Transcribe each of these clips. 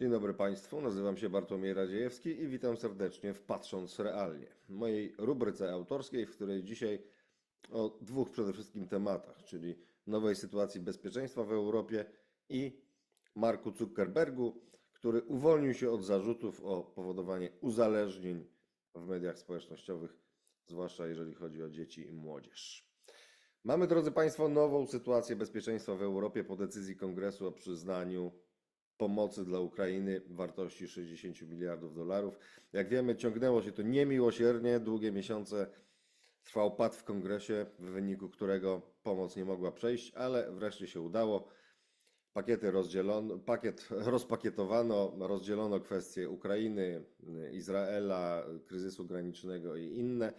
Dzień dobry Państwu, nazywam się Bartłomiej Radziejewski i witam serdecznie w Patrząc Realnie, mojej rubryce autorskiej, w której dzisiaj o dwóch przede wszystkim tematach, czyli nowej sytuacji bezpieczeństwa w Europie i Marku Zuckerbergu, który uwolnił się od zarzutów o powodowanie uzależnień w mediach społecznościowych, zwłaszcza jeżeli chodzi o dzieci i młodzież. Mamy, drodzy Państwo, nową sytuację bezpieczeństwa w Europie po decyzji Kongresu o przyznaniu pomocy dla Ukrainy w wartości 60 miliardów dolarów. Jak wiemy, ciągnęło się to niemiłosiernie, długie miesiące trwał pad w kongresie, w wyniku którego pomoc nie mogła przejść, ale wreszcie się udało. Pakiety rozdzielono, pakiet rozpakietowano, rozdzielono kwestie Ukrainy, Izraela, kryzysu granicznego i inne.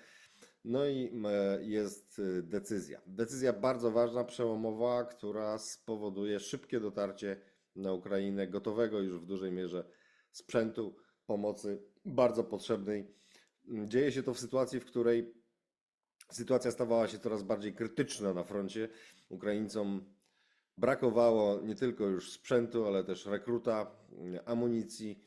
No i e, jest e, decyzja. Decyzja bardzo ważna, przełomowa, która spowoduje szybkie dotarcie na Ukrainę gotowego już w dużej mierze sprzętu pomocy bardzo potrzebnej. Dzieje się to w sytuacji, w której sytuacja stawała się coraz bardziej krytyczna na froncie. Ukraińcom brakowało nie tylko już sprzętu, ale też rekruta, amunicji.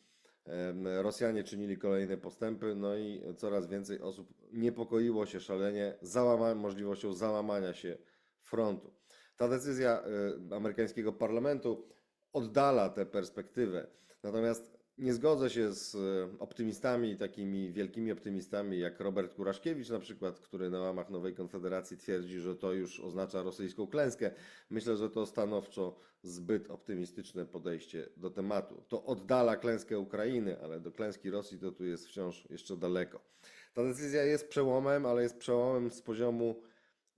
Rosjanie czynili kolejne postępy, no i coraz więcej osób niepokoiło się szalenie załama możliwością załamania się frontu. Ta decyzja y, amerykańskiego parlamentu oddala tę perspektywę. Natomiast nie zgodzę się z e, optymistami, takimi wielkimi optymistami jak Robert Kuraszkiewicz na przykład, który na łamach Nowej Konfederacji twierdzi, że to już oznacza rosyjską klęskę. Myślę, że to stanowczo zbyt optymistyczne podejście do tematu. To oddala klęskę Ukrainy, ale do klęski Rosji to tu jest wciąż jeszcze daleko. Ta decyzja jest przełomem, ale jest przełomem z poziomu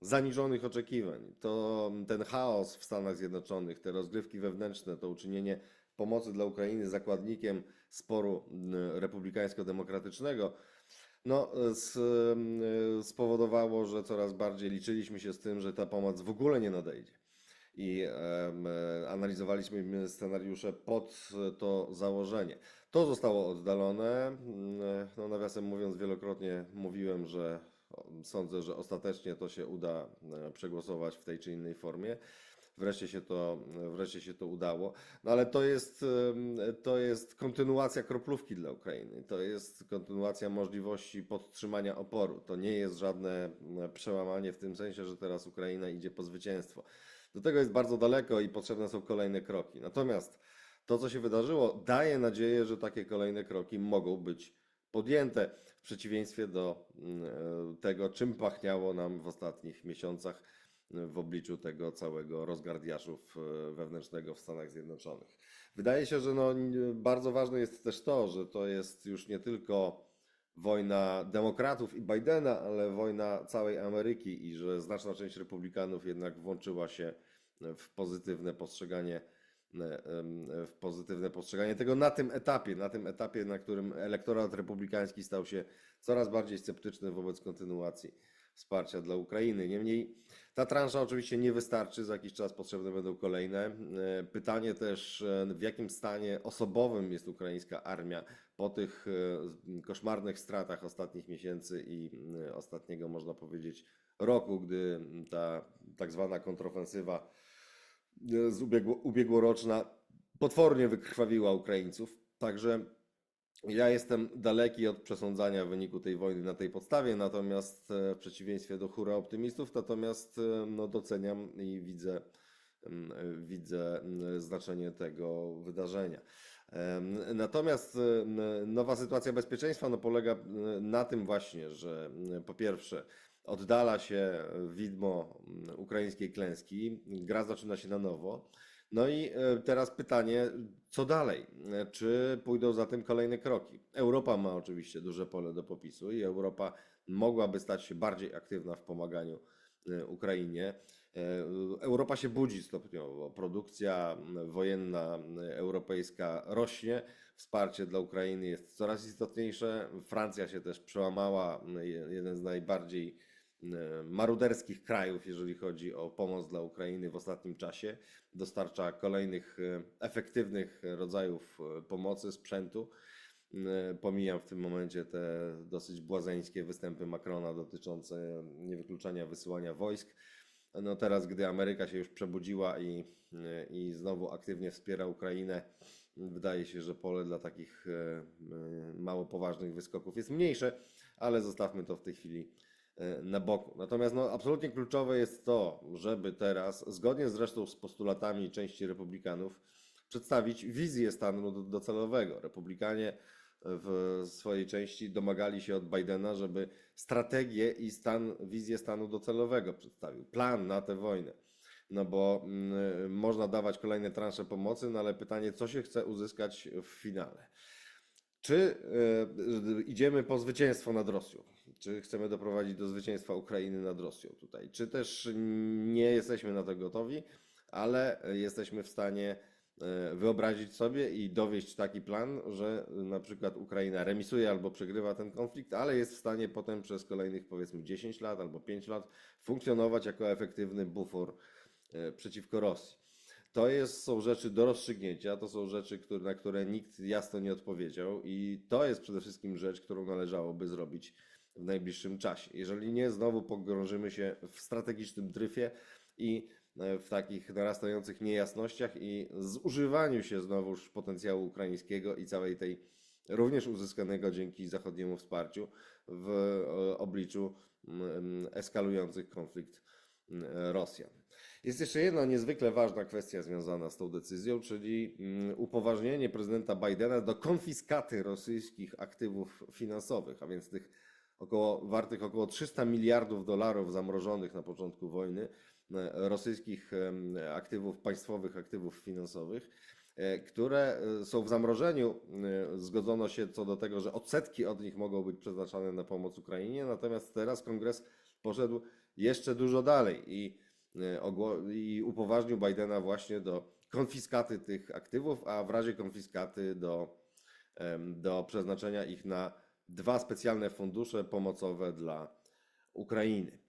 zaniżonych oczekiwań. To ten chaos w Stanach Zjednoczonych, te rozgrywki wewnętrzne, to uczynienie pomocy dla Ukrainy zakładnikiem sporu mm, republikańsko-demokratycznego, no, mm, spowodowało, że coraz bardziej liczyliśmy się z tym, że ta pomoc w ogóle nie nadejdzie. I e, analizowaliśmy scenariusze pod to założenie. To zostało oddalone. Mm, No, nawiasem mówiąc, wielokrotnie mówiłem, że sądzę, że ostatecznie to się uda e, przegłosować w tej czy innej formie. Wreszcie się to, wreszcie się to udało. No ale to jest, to jest kontynuacja kroplówki dla Ukrainy. To jest kontynuacja możliwości podtrzymania oporu. To nie jest żadne e, przełamanie w tym sensie, że teraz Ukraina idzie po zwycięstwo. Do tego jest bardzo daleko i potrzebne są kolejne kroki. Natomiast to, co się wydarzyło, daje nadzieję, że takie kolejne kroki mogą być podjęte przeciwieństwie do mm, e, tego, czym pachniało nam w ostatnich miesiącach e, w obliczu tego całego rozgardiaszów e, wewnętrznego w Stanach Zjednoczonych. Wydaje się, że no, bardzo ważne jest też to, że to jest już nie tylko wojna demokratów i Bidena, ale wojna całej Ameryki i że znaczna część republikanów jednak włączyła się w pozytywne postrzeganie w pozytywne postrzeganie tego na tym etapie, na tym etapie, na którym elektorat republikański stał się coraz bardziej sceptyczny wobec kontynuacji wsparcia dla Ukrainy. Niemniej ta transza oczywiście nie wystarczy, za jakiś czas potrzebne będą kolejne. E, Pytanie też, e, w jakim stanie osobowym jest ukraińska armia po tych e, koszmarnych stratach ostatnich miesięcy i e, ostatniego, można powiedzieć, roku, gdy ta tak zwana kontrofensywa e, z ubiegło, ubiegłoroczna potwornie wykrwawiła Ukraińców. Także ja jestem daleki od przesądzania wyniku tej wojny na tej podstawie, natomiast e, w przeciwieństwie do hura optymistów, natomiast e, no, doceniam i widzę, widzę znaczenie tego wydarzenia. Natomiast e, nowa sytuacja bezpieczeństwa no, polega na tym właśnie, że po pierwsze oddala się widmo m, ukraińskiej klęski, gra zaczyna się na nowo. No i e, teraz pytanie, co dalej? E, Czy pójdą za tym kolejne kroki? Europa ma oczywiście duże pole do popisu i Europa mogłaby stać się bardziej aktywna w pomaganiu e, Ukrainie. Europa się budzi stopniowo. Produkcja wojenna europejska rośnie, wsparcie dla Ukrainy jest coraz istotniejsze. Francja się też przełamała, jeden z najbardziej maruderskich krajów, jeżeli chodzi o pomoc dla Ukrainy w ostatnim czasie. Dostarcza kolejnych e, efektywnych rodzajów e, pomocy, sprzętu. E, Pomijam w tym momencie te dosyć błazeńskie występy Macrona dotyczące niewykluczania wysyłania wojsk. No teraz, gdy Ameryka się już przebudziła i, e, i znowu aktywnie wspiera Ukrainę, wydaje się, że pole dla takich e, e, mało poważnych wyskoków jest mniejsze, ale zostawmy to w tej chwili e, na boku. Natomiast no, absolutnie kluczowe jest to, żeby teraz, zgodnie zresztą z postulatami części republikanów, przedstawić wizję stanu do- docelowego. Republikanie w swojej części domagali się od Bidena, żeby strategię i stan, wizję stanu docelowego przedstawił, plan na tę wojnę. No bo mm, można dawać kolejne transze pomocy, no ale pytanie, co się chce uzyskać w finale? Czy e, idziemy po zwycięstwo nad Rosją? Czy chcemy doprowadzić do zwycięstwa Ukrainy nad Rosją tutaj? Czy też nie jesteśmy na to gotowi, ale jesteśmy w stanie e, wyobrazić sobie i dowieść taki plan, że na przykład Ukraina remisuje albo przegrywa ten konflikt, ale jest w stanie potem przez kolejnych powiedzmy 10 lat albo 5 lat funkcjonować jako efektywny bufor e, przeciwko Rosji. To jest, są rzeczy do rozstrzygnięcia, to są rzeczy, które, na które nikt jasno nie odpowiedział, i to jest przede wszystkim rzecz, którą należałoby zrobić w najbliższym czasie. Jeżeli nie, znowu pogrążymy się w strategicznym dryfie i e, w takich narastających niejasnościach i zużywaniu się znowuż potencjału ukraińskiego i całej tej, również uzyskanego dzięki zachodniemu wsparciu w e, obliczu eskalujących konflikt Rosjan. Jest jeszcze jedna niezwykle ważna kwestia związana z tą decyzją, czyli upoważnienie prezydenta Bidena do konfiskaty rosyjskich aktywów finansowych, a więc tych około, wartych około 300 miliardów dolarów zamrożonych na początku wojny, e, rosyjskich aktywów, państwowych aktywów finansowych, e, które e, są w zamrożeniu. Zgodzono się co do tego, że odsetki od nich mogą być przeznaczane na pomoc Ukrainie, natomiast teraz kongres poszedł jeszcze dużo dalej i, i upoważnił Bidena właśnie do konfiskaty tych aktywów, a w razie konfiskaty do, do przeznaczenia ich na dwa specjalne fundusze pomocowe dla Ukrainy.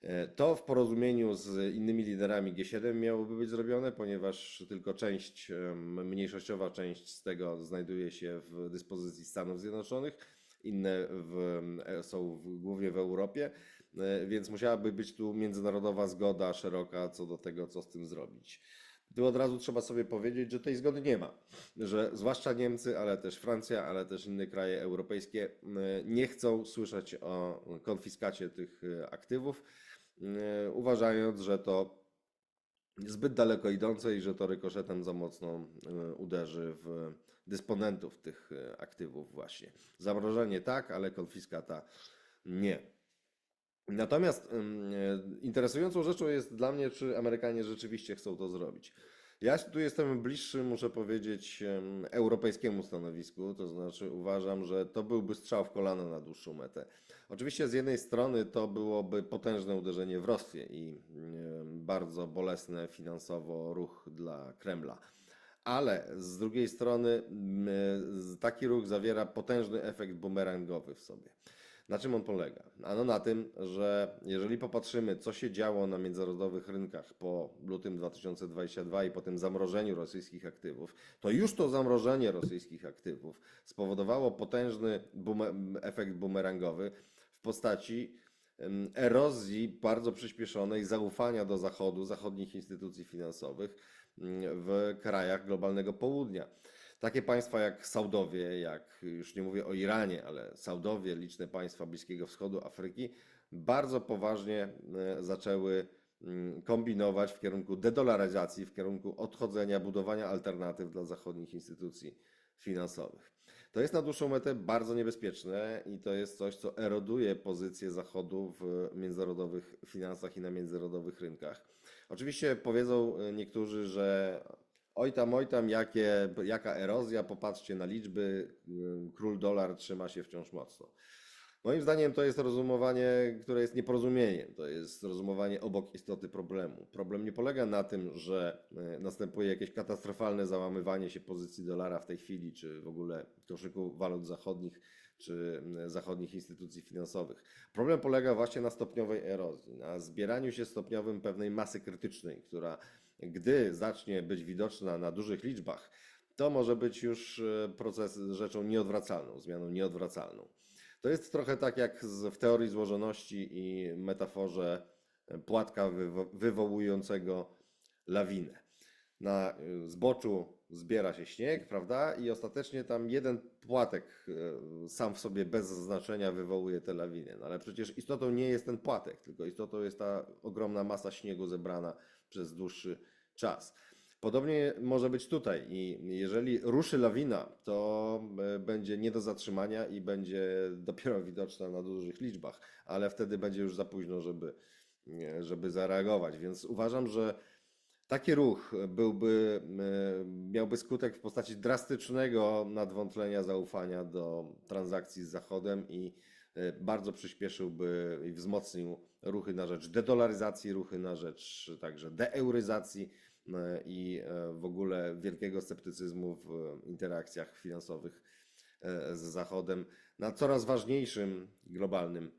E, To w porozumieniu z innymi liderami G7 miałoby być zrobione, ponieważ tylko część, mniejszościowa część z tego znajduje się w dyspozycji Stanów Zjednoczonych, inne w, e, są w, głównie w Europie, e, więc musiałaby być tu międzynarodowa zgoda szeroka co do tego, co z tym zrobić. Tu od razu trzeba sobie powiedzieć, że tej zgody nie ma, że zwłaszcza Niemcy, ale też Francja, ale też inne kraje europejskie m, nie chcą słyszeć o konfiskacie tych e, aktywów, m, uważając, że to zbyt daleko idące i że to rykoszetem za mocno e, uderzy w dysponentów tych e, aktywów właśnie. Zamrożenie tak, ale konfiskata nie. Natomiast e, interesującą rzeczą jest dla mnie, czy Amerykanie rzeczywiście chcą to zrobić. Ja tu jestem bliższy, muszę powiedzieć, em, europejskiemu stanowisku, to znaczy uważam, że to byłby strzał w kolano na dłuższą metę. Oczywiście z jednej strony to byłoby potężne uderzenie w Rosję i bardzo bolesny finansowo ruch dla Kremla. Ale z drugiej strony z- taki ruch zawiera potężny efekt bumerangowy w sobie. Na czym on polega? Ano na tym, że jeżeli popatrzymy, co się działo na międzynarodowych rynkach po lutym 2022 i po tym zamrożeniu rosyjskich aktywów, to już to zamrożenie rosyjskich aktywów spowodowało potężny efekt bumerangowy w postaci erozji bardzo przyspieszonej zaufania do Zachodu, zachodnich instytucji finansowych mm, w krajach globalnego południa. Takie państwa jak Saudowie, jak już nie mówię o Iranie, ale Saudowie, liczne państwa Bliskiego Wschodu, Afryki, bardzo poważnie e, zaczęły mm, kombinować w kierunku dedolaryzacji, w kierunku odchodzenia, budowania alternatyw dla zachodnich instytucji finansowych. To jest na dłuższą metę bardzo niebezpieczne i to jest coś, co eroduje pozycję Zachodu w międzynarodowych finansach i na międzynarodowych rynkach. Oczywiście powiedzą e, niektórzy, że oj tam, oj tam, jakie, jaka erozja, popatrzcie na liczby, król dolar trzyma się wciąż mocno. Moim zdaniem to jest rozumowanie, które jest nieporozumieniem. To jest rozumowanie obok istoty problemu. Problem nie polega na tym, że e, następuje jakieś katastrofalne załamywanie się pozycji dolara w tej chwili, czy w ogóle koszyku walut zachodnich, czy zachodnich instytucji finansowych. Problem polega właśnie na stopniowej erozji, na zbieraniu się stopniowym pewnej masy krytycznej, która gdy zacznie być widoczna na dużych liczbach, to może być już e, proces rzeczą nieodwracalną, zmianą nieodwracalną. To jest trochę tak jak w teorii złożoności i metaforze e, płatka wywo wywołującego lawinę. Na y, zboczu zbiera się śnieg, prawda? I ostatecznie tam jeden płatek e, sam w sobie bez znaczenia wywołuje te lawiny. No ale przecież istotą nie jest ten płatek, tylko istotą jest ta ogromna masa śniegu zebrana przez dłuższy czas. Podobnie może być tutaj i jeżeli ruszy lawina, to e, będzie nie do zatrzymania i będzie dopiero widoczna na dużych liczbach, ale wtedy będzie już za późno, żeby, nie, żeby zareagować. Więc uważam, że taki ruch byłby, e, miałby skutek w postaci drastycznego nadwątlenia zaufania do transakcji z Zachodem i e, bardzo przyspieszyłby i wzmocnił ruchy na rzecz dedolaryzacji, ruchy na rzecz także deeuryzacji e, i e, w ogóle wielkiego sceptycyzmu w interakcjach finansowych e, z Zachodem na coraz ważniejszym globalnym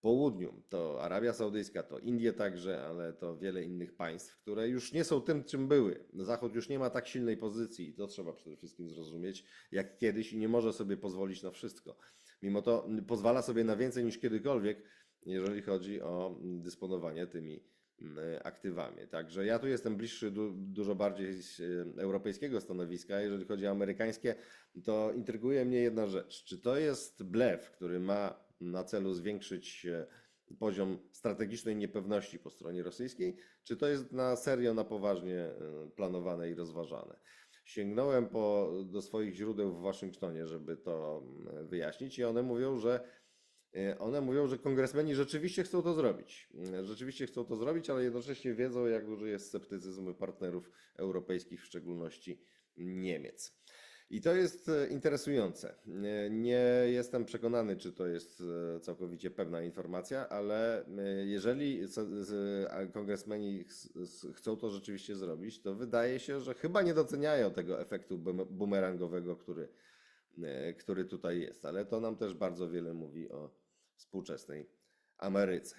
południu. To Arabia Saudyjska, to Indie także, ale to wiele innych państw, które już nie są tym, czym były. Zachód już nie ma tak silnej pozycji, i to trzeba przede wszystkim zrozumieć, jak kiedyś i nie może sobie pozwolić na wszystko. Mimo to pozwala sobie na więcej niż kiedykolwiek, jeżeli chodzi o dysponowanie tymi mm, aktywami. Także ja tu jestem bliższy du dużo bardziej e, europejskiego stanowiska. Jeżeli chodzi o amerykańskie, to intryguje mnie jedna rzecz. Czy to jest blef, który ma na celu zwiększyć e, poziom strategicznej niepewności po stronie rosyjskiej, czy to jest na serio, na poważnie e, planowane i rozważane? Sięgnąłem po, do swoich źródeł w Waszyngtonie, żeby to mm, wyjaśnić, i one mówią, że E, One mówią, że kongresmeni rzeczywiście chcą to zrobić. E, Rzeczywiście chcą to zrobić, ale jednocześnie wiedzą, jak duży jest sceptycyzm partnerów europejskich, w szczególności Niemiec. I to jest e, interesujące. Nie- jestem przekonany, czy to jest e, całkowicie pewna informacja, ale e, jeżeli kongresmeni chcą to rzeczywiście zrobić, to wydaje się, że chyba nie doceniają tego efektu bum- bumerangowego, który, który tutaj jest. Ale to nam też bardzo wiele mówi o współczesnej Ameryce.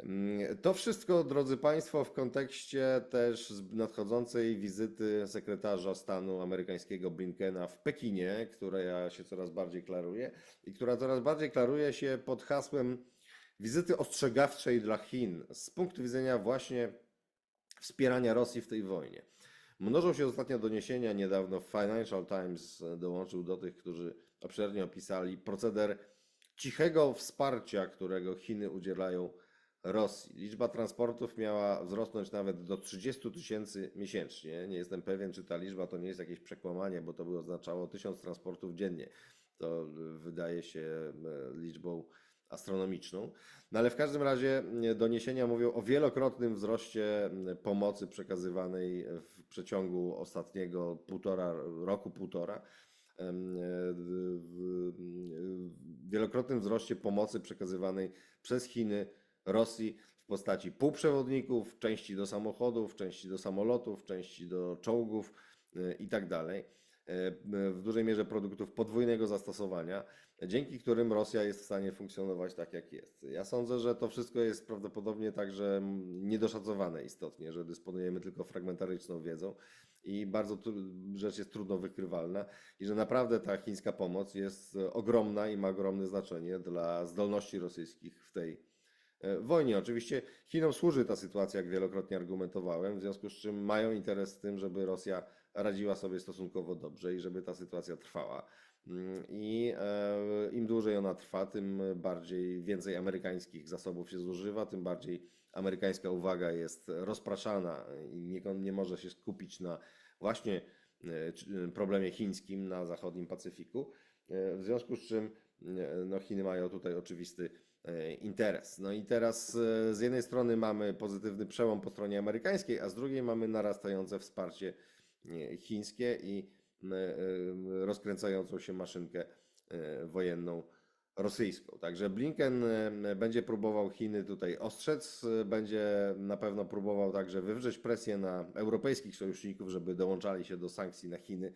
Mm, To wszystko, drodzy Państwo, w kontekście też nadchodzącej wizyty sekretarza stanu amerykańskiego Blinkena w Pekinie, która się coraz bardziej klaruje i która coraz bardziej klaruje się pod hasłem wizyty ostrzegawczej dla Chin z punktu widzenia właśnie wspierania Rosji w tej wojnie. Mnożą się ostatnio doniesienia, niedawno Financial Times dołączył do tych, którzy obszernie opisali proceder cichego wsparcia, którego Chiny udzielają Rosji. Liczba transportów miała wzrosnąć nawet do 30 tysięcy miesięcznie. Nie jestem pewien, czy ta liczba to nie jest jakieś przekłamanie, bo to by oznaczało 1000 transportów dziennie. To wydaje się y, liczbą astronomiczną. No ale w każdym razie y, doniesienia mówią o wielokrotnym wzroście pomocy przekazywanej w przeciągu ostatniego półtora roku, półtora. E, Wielokrotnym wzroście pomocy przekazywanej przez Chiny Rosji w postaci półprzewodników, części do samochodów, części do samolotów, części do czołgów e, i tak. E, W dużej mierze produktów podwójnego zastosowania, dzięki którym Rosja jest w stanie funkcjonować tak, jak jest. Ja sądzę, że to wszystko jest prawdopodobnie także niedoszacowane istotnie, że dysponujemy tylko fragmentaryczną wiedzą i bardzo rzecz jest trudno wykrywalna i że naprawdę ta chińska pomoc jest e, ogromna i ma ogromne znaczenie dla zdolności rosyjskich w tej wojnie. Oczywiście Chinom służy ta sytuacja, jak wielokrotnie argumentowałem, w związku z czym mają interes w tym, żeby Rosja radziła sobie stosunkowo dobrze i żeby ta sytuacja trwała. Mm, I e, im dłużej ona trwa, tym bardziej więcej amerykańskich zasobów się zużywa, tym bardziej amerykańska uwaga jest rozpraszana i nie, nie może się skupić na właśnie e, problemie chińskim na zachodnim Pacyfiku. E, W związku z czym e, no, Chiny mają tutaj oczywisty e, interes. No i teraz e, z jednej strony mamy pozytywny przełom po stronie amerykańskiej, a z drugiej mamy narastające wsparcie e, chińskie i e, e, rozkręcającą się maszynkę e, wojenną rosyjską. Także Blinken e, będzie próbował Chiny tutaj ostrzec, e, będzie na pewno próbował także wywrzeć presję na europejskich sojuszników, żeby dołączali się do sankcji na Chiny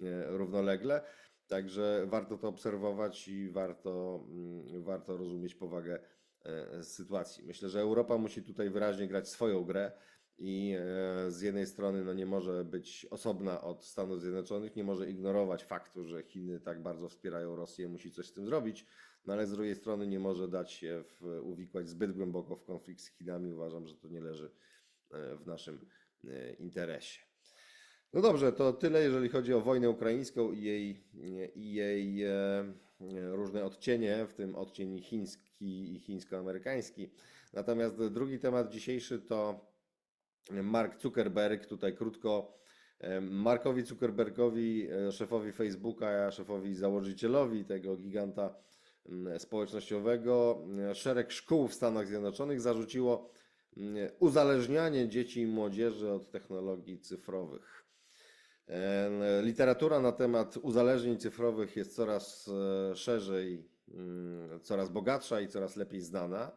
e, równolegle. Także warto to obserwować i warto, mm, warto rozumieć powagę e, sytuacji. Myślę, że Europa musi tutaj wyraźnie grać swoją grę i e, z jednej strony no, nie może być osobna od Stanów Zjednoczonych, nie może ignorować faktu, że Chiny tak bardzo wspierają Rosję, musi coś z tym zrobić, no ale z drugiej strony nie może dać się w, uwikłać zbyt głęboko w konflikt z Chinami. Uważam, że to nie leży e, w naszym e, interesie. No dobrze, to tyle, jeżeli chodzi o wojnę ukraińską i jej, i jej e, różne odcienie, w tym odcień chiński i chińsko-amerykański. Natomiast drugi temat dzisiejszy to Mark Zuckerberg. Tutaj krótko. e, Markowi Zuckerbergowi, e, szefowi Facebooka, szefowi założycielowi tego giganta społecznościowego, e, szereg szkół w Stanach Zjednoczonych zarzuciło uzależnianie dzieci i młodzieży od technologii cyfrowych. E, Literatura na temat uzależnień cyfrowych jest coraz e, szerzej, mm, coraz bogatsza i coraz lepiej znana.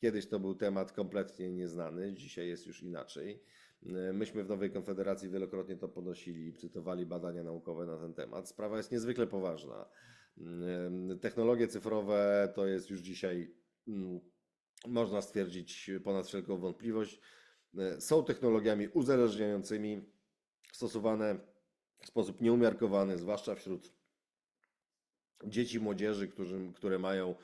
Kiedyś to był temat kompletnie nieznany, dzisiaj jest już inaczej. E, Myśmy w Nowej Konfederacji wielokrotnie to podnosili, cytowali badania naukowe na ten temat. Sprawa jest niezwykle poważna. Technologie cyfrowe to jest już dzisiaj, mm, można stwierdzić, ponad wszelką wątpliwość, są technologiami uzależniającymi stosowane w sposób nieumiarkowany, zwłaszcza wśród dzieci, młodzieży, którzy, które mają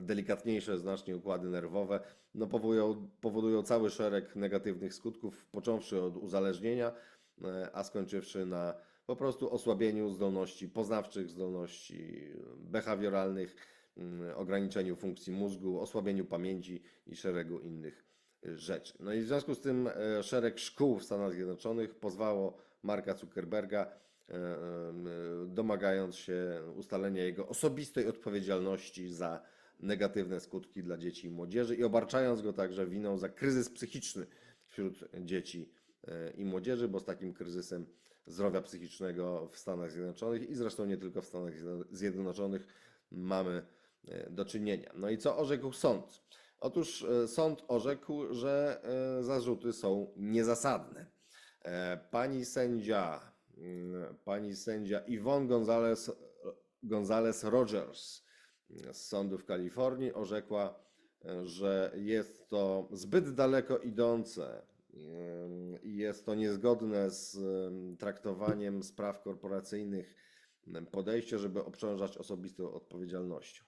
delikatniejsze znacznie układy nerwowe, no powodują, powodują cały szereg negatywnych skutków, począwszy od uzależnienia, e, a skończywszy na po prostu osłabieniu zdolności poznawczych, zdolności behawioralnych, mm, ograniczeniu funkcji mózgu, osłabieniu pamięci i szeregu innych rzeczy. No i w związku z tym e, szereg szkół w Stanach Zjednoczonych pozwało Marka Zuckerberga, e, e, domagając się ustalenia jego osobistej odpowiedzialności za negatywne skutki dla dzieci i młodzieży i obarczając go także winą za kryzys psychiczny wśród dzieci i młodzieży, bo z takim kryzysem zdrowia psychicznego w Stanach Zjednoczonych i zresztą nie tylko w Stanach Zjednoczonych mamy do czynienia. No i co orzekł sąd? Otóż e, sąd orzekł, że e, zarzuty są niezasadne. E, Pani sędzia, mm, pani sędzia Yvonne Gonzalez, Gonzalez Rogers z sądu w Kalifornii orzekła, że jest to zbyt daleko idące i jest to niezgodne z em, traktowaniem spraw korporacyjnych podejście, żeby obciążać osobistą odpowiedzialnością.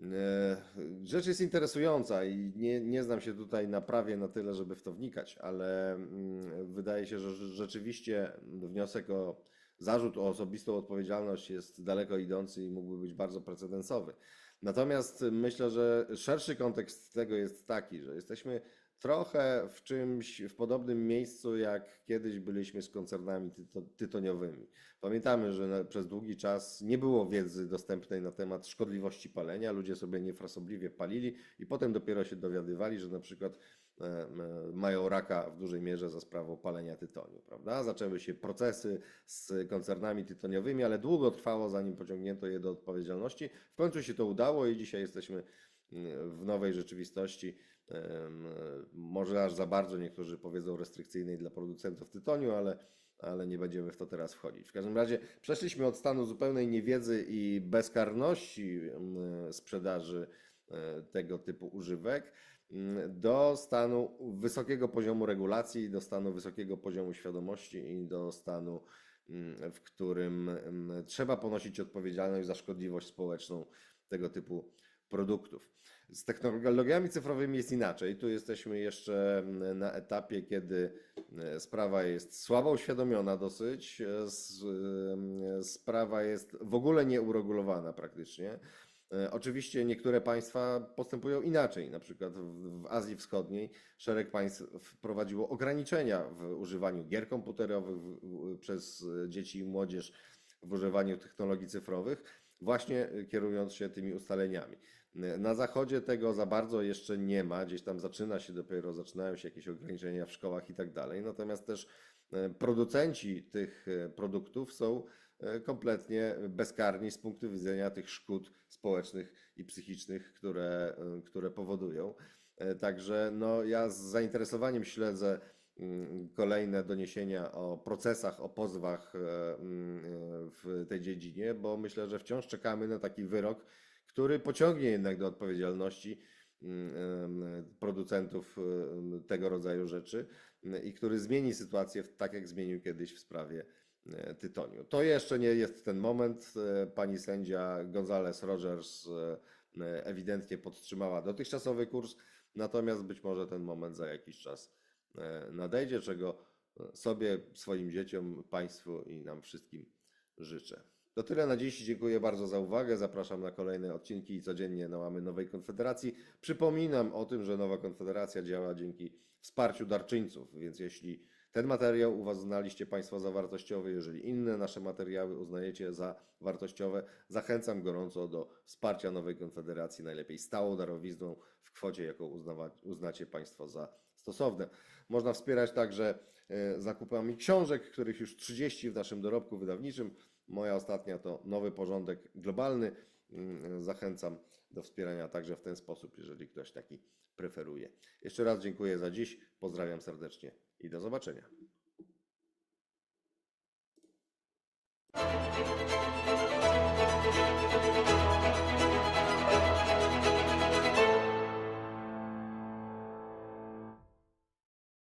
E, Rzecz jest interesująca i nie, nie znam się tutaj na prawie na tyle, żeby w to wnikać, ale mm, wydaje się, że rze- rzeczywiście wniosek o zarzut o osobistą odpowiedzialność jest daleko idący i mógłby być bardzo precedensowy. Natomiast myślę, że szerszy kontekst tego jest taki, że jesteśmy trochę w czymś, w podobnym miejscu, jak kiedyś byliśmy z koncernami tyto, tytoniowymi. Pamiętamy, że przez długi czas nie było wiedzy dostępnej na temat szkodliwości palenia, ludzie sobie niefrasobliwie palili i potem dopiero się dowiadywali, że na przykład e, e, mają raka w dużej mierze za sprawą palenia tytoniu, prawda? Zaczęły się procesy z koncernami tytoniowymi, ale długo trwało, zanim pociągnięto je do odpowiedzialności. W końcu się to udało i dzisiaj jesteśmy mm, w nowej rzeczywistości, może aż za bardzo niektórzy powiedzą restrykcyjnej dla producentów tytoniu, ale, ale nie będziemy w to teraz wchodzić. W każdym razie przeszliśmy od stanu zupełnej niewiedzy i bezkarności sprzedaży e, tego typu używek do stanu wysokiego poziomu regulacji, do stanu wysokiego poziomu świadomości i do stanu, w którym trzeba ponosić odpowiedzialność za szkodliwość społeczną tego typu produktów. Z technologiami cyfrowymi jest inaczej. Tu jesteśmy jeszcze na etapie, kiedy e, sprawa jest słabo uświadomiona dosyć, e, e, sprawa jest w ogóle nieuregulowana praktycznie. Oczywiście niektóre państwa postępują inaczej. Na przykład w Azji Wschodniej szereg państw wprowadziło ograniczenia w używaniu gier komputerowych przez dzieci i młodzież w używaniu technologii cyfrowych, właśnie kierując się tymi ustaleniami. Na zachodzie tego za bardzo jeszcze nie ma, gdzieś tam zaczyna się dopiero, zaczynają się jakieś ograniczenia w szkołach i tak dalej. Natomiast też e, producenci tych e, produktów są e, kompletnie bezkarni z punktu widzenia tych szkód społecznych i psychicznych, które, które powodują. Także no, ja z zainteresowaniem śledzę mm, kolejne doniesienia o procesach, o pozwach mm, w tej dziedzinie, bo myślę, że wciąż czekamy na taki wyrok, który pociągnie jednak do odpowiedzialności mm, producentów tego rodzaju rzeczy m, i który zmieni sytuację tak, jak zmienił kiedyś w sprawie e, tytoniu. To jeszcze nie jest ten moment. E, Pani sędzia Gonzales Rogers e, ewidentnie podtrzymała dotychczasowy kurs, natomiast być może ten moment za jakiś czas nadejdzie, czego sobie, swoim dzieciom, państwu i nam wszystkim życzę. To tyle na dziś. Dziękuję bardzo za uwagę. Zapraszam na kolejne odcinki i codziennie na łamy Nowej Konfederacji. Przypominam o tym, że Nowa Konfederacja działa dzięki wsparciu darczyńców, więc jeśli ten materiał uznaliście Państwo za wartościowy, jeżeli inne nasze materiały uznajecie za wartościowe, zachęcam gorąco do wsparcia Nowej Konfederacji, najlepiej stałą darowizną w kwocie, jaką uznacie Państwo za stosowne. Można wspierać także e, zakupami książek, których już 30 w naszym dorobku wydawniczym. Moja ostatnia to Nowy Porządek Globalny. Mm, Zachęcam do wspierania także w ten sposób, jeżeli ktoś taki preferuje. Jeszcze raz dziękuję za dziś, pozdrawiam serdecznie i do zobaczenia.